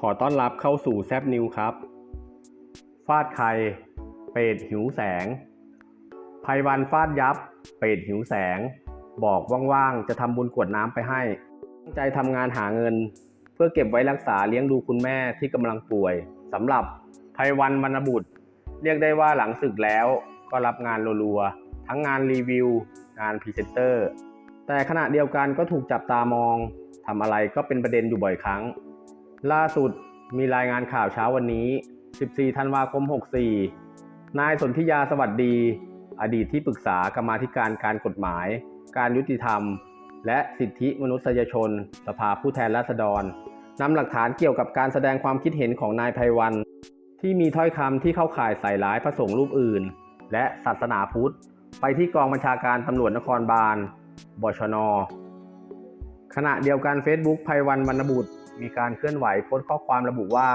ขอต้อนรับเข้าสู่แซบนิวครับ ฟาดใครเป็ดหิวแสงภัยวันฟาดยับ เป็ดหิวแสง บอกว่างๆ จะทำบุญกวดน้ำไปให้ ตั้งใจทำงานหาเงิน เพื่อเก็บไว้รักษาเลี้ยงดูคุณแม่ที่กำลังป่วยสำหรับภัยวันวรรณบุตร เรียกได้ว่าหลังศึกแล้วก็รับงานรัวๆ ทั้งงานรีวิว งานพรีเซนเตอร์ แต่ขณะเดียวกันก็ถูกจับตามองทำอะไรก็เป็นประเด็นอยู่บ่อยครั้ง ล่าสุดมีรายงานข่าวเช้าวันนี้ 14 ธันวาคม 64 นายสนธิยาสวัสดี อดีตที่ปรึกษากรรมาธิการการกฎหมาย การยุติธรรม และสิทธิมนุษยชน สภาผู้แทนราษฎรนำหลักฐานเกี่ยวกับการแสดงความคิดเห็นของนายไพวัน ที่มีถ้อยคำที่เข้าข่ายใส่ร้ายพระสงฆ์รูปอื่น และศาสนาพุทธ ไปที่กองบัญชาการตำรวจนครบาล บชน ขณะเดียวกัน Facebook ภัยวันวรรณบุตร มีการเคลื่อนไหวโพสต์ข้อความระบุว่า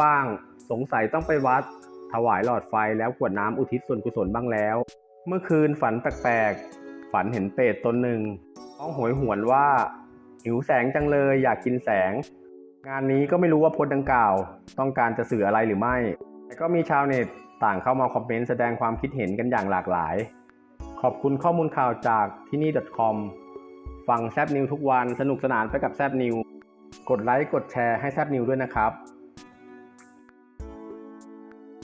ว่างๆ สงสัยต้องไปวัด ถวายหลอดไฟแล้วกวดน้ำอุทิศส่วนกุศลบ้างแล้ว เมื่อคืนฝันแปลกๆ ฝันเห็นเป็ดตนหนึ่งร้องโหยหวนว่า หิวแสงจังเลยอยากกินแสง งานนี้ก็ไม่รู้ว่าโพสต์ดังกล่าว ต้องการจะสื่ออะไรหรือไม่ แต่ก็มีชาวเน็ตต่างเข้ามาคอมเมนต์แสดงความคิดเห็นกันอย่างหลากหลาย ขอบคุณข้อมูลข่าวจากที่นี่ .com ฟังแซบนิวทุกวันสนุกสนานไปกับแซบนิว กดไลค์กดแชร์ให้แซบนิวด้วยนะครับ